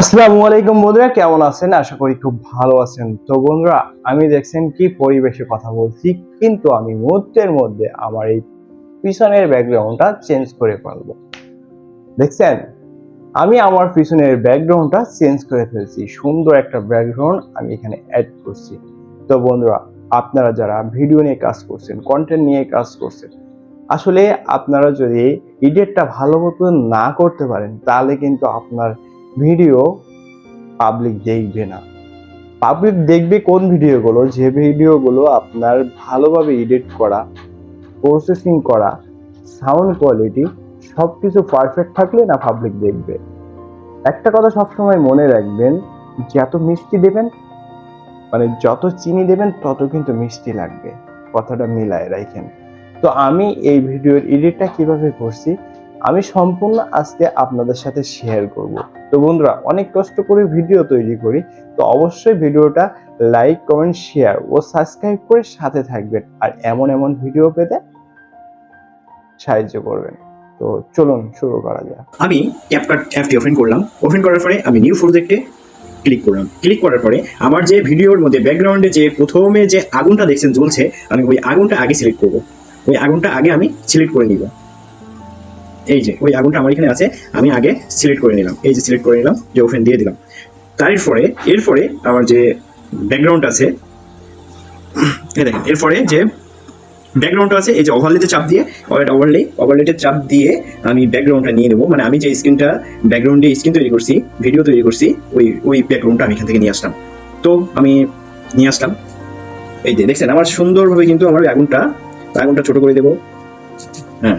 আসসালামু আলাইকুম বন্ধুরা, কেমন আছেন? আশা করি খুব ভালো আছেন। তো বন্ধুরা, আমি দেখছেন কি পরিবেশে কথা বলছি, কিন্তু আমি মুহূর্তের মধ্যে আমার এই পিছনের ব্যাকগ্রাউন্ডটা চেঞ্জ করে ফেলব। দেখছেন? আমি আমার পিছনের ব্যাকগ্রাউন্ডটা চেঞ্জ করে ফেলছি। সুন্দর একটা ব্যাকগ্রাউন্ড আমি এখানে অ্যাড করছি। তো বন্ধুরা, আপনারা যারা ভিডিও নিয়ে কাজ করছেন কন্টেন্ট নিয়ে কাজ করছেন, আসলে আপনারা যদি এডিটটা ভালো মতো না করতে পারেন, তাহলে কিন্তু আপনার ভিডিও পাবলিক দেখবে না। পাবলিক দেখবে কোন ভিডিওগুলো? যে ভিডিওগুলো আপনার ভালোভাবে এডিট করা প্রসেসিং করা সাউন্ড কোয়ালিটি সব কিছু পারফেক্ট থাকলে না পাবলিক দেখবে? একটা কথা সবসময় মনে রাখবেন, যত মিষ্টি দেবেন মানে যত চিনি দেবেন, তত কিন্তু মিষ্টি লাগবে। কথাটা মিলায় রাখেন তো আমি এই ভিডিওর এডিটটা কীভাবে করছি? আমি সম্পূর্ণ আজকে আপনাদের সাথে শেয়ার করব। তো বন্ধুরা, অনেক কষ্ট করে ভিডিও তৈরি করি, তো অবশ্যই ভিডিওটা লাইক কমেন্ট শেয়ার ও সাবস্ক্রাইব করে সাথে থাকবেন আর এমন এমন ভিডিও পেতে সাহায্য করবেন। তো চলুন শুরু করা যাক। আমি ক্যাপকাট অ্যাপটি ওপেন করলাম। ওপেন করার পরে আমি নিউ প্রজেক্টে ক্লিক করলাম। ক্লিক করার পরে আমার যে ভিডিওর মধ্যে ব্যাকগ্রাউন্ডে যে প্রথমে যে আগুনটা দেখছেন জ্বলছে, আমি ওই আগুনটা আগে সিলেক্ট করব। ওই আগুনটা আগে আমি সিলেক্ট করে নিব। এই যে, ওই আগুনটা আমার এখানে আছে, আমি আগে সিলেক্ট করে নিলাম। এই যে সিলেক্ট করে নিলাম, যে ওপেন দিয়ে দিলাম। তারপরে, এরপরে আমার যে ব্যাকগ্রাউন্ড আছে এরপরে যে ব্যাকগ্রাউন্ডটা আছে, এই যে ওভারলেতে চাপ দিয়ে ওভারলে ওভারলেটে চাপ দিয়ে আমি ব্যাকগ্রাউন্ডটা নিয়ে নেব। মানে আমি যে স্ক্রিনটা ব্যাকগ্রাউন্ডে স্ক্রিন তৈরি করছি ভিডিও তৈরি করছি, ওই ওই ব্যাকগ্রাউন্ডটা আমি এখান থেকে নিয়ে আসলাম। তো আমি নিয়ে আসলাম। এই যে, দেখছেন, আমার সুন্দরভাবে কিন্তু আমার আগুনটা আগুনটা ছোট করে দেবো। হ্যাঁ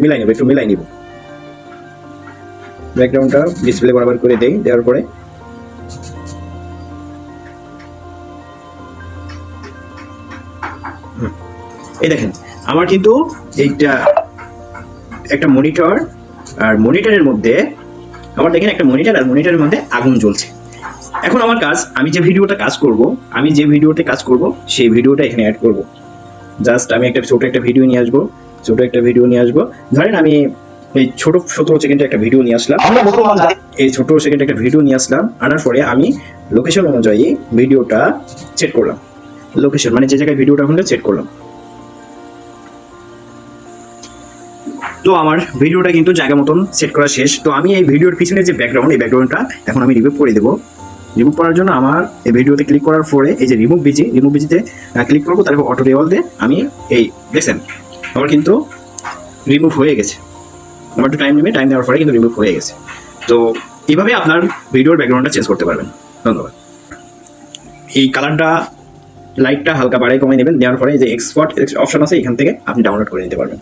মিলাই নেব, একটু মিলাই নিব। ব্যাকগ্রাউন্ডটা ডিসপ্লে বরাবর করে দেই, দেওয়ার পরে। এই দেখেন, আমার কিন্তু এইটা একটা মনিটর আর মনিটরের মধ্যে, আমার দেখেন একটা মনিটর আর মনিটরের মধ্যে আগুন জ্বলছে। এখন আমার কাজ, আমি যে ভিডিওটা কাজ করব, আমি যে ভিডিওতে কাজ করব, সেই ভিডিওটা এখানে অ্যাড করব। জাস্ট আমি একটা ছোট একটা ভিডিও নিয়ে আসব। ছোট একটা ভিডিও নিয়ে আসব। ধরেন আমি এই ছোট সতেরো সেকেন্ডের একটা ভিডিও নিয়ে আসলাম। এই ছোট সেকেন্ড একটা ভিডিও নিয়ে আসলাম। আনার পরে আমি লোকেশন অনুযায়ী ভিডিওটা সেট করলাম। লোকেশন মানে যে জায়গায় ভিডিওটা হলে সেট করলাম। তো আমার ভিডিওটা কিন্তু জায়গা মতন সেট করা শেষ। তো আমি এই ভিডিওর পিছনে যে ব্যাকগ্রাউন্ড এই ব্যাকগ্রাউন্ডটা এখন আমি রিমুভ করে দেবো। রিমুভ করার জন্য আমার এই ভিডিওতে ক্লিক করার পরে এই যে রিমুভ বিজি রিমুভ বিজিতে ক্লিক করব তারপর অটো রেওয়াল দিয়ে আমি এই দেখছেন আমার কিন্তু রিমুভ হয়ে গেছে। আমার একটু টাইম নেবে টাইম দেওয়ার পরে কিন্তু রিমুভ হয়ে গেছে। তো এইভাবে আপনার ভিডিওর ব্যাকগ্রাউন্ডটা চেঞ্জ করতে পারবেন। ধন্যবাদ। এই কালারটা লাইটটা হালকা বাড়াই কমে নেবেন দেওয়ার পরে যে এক্সপোর্ট অপশন আছে, এখান থেকে আপনি ডাউনলোড করে নিতে পারবেন।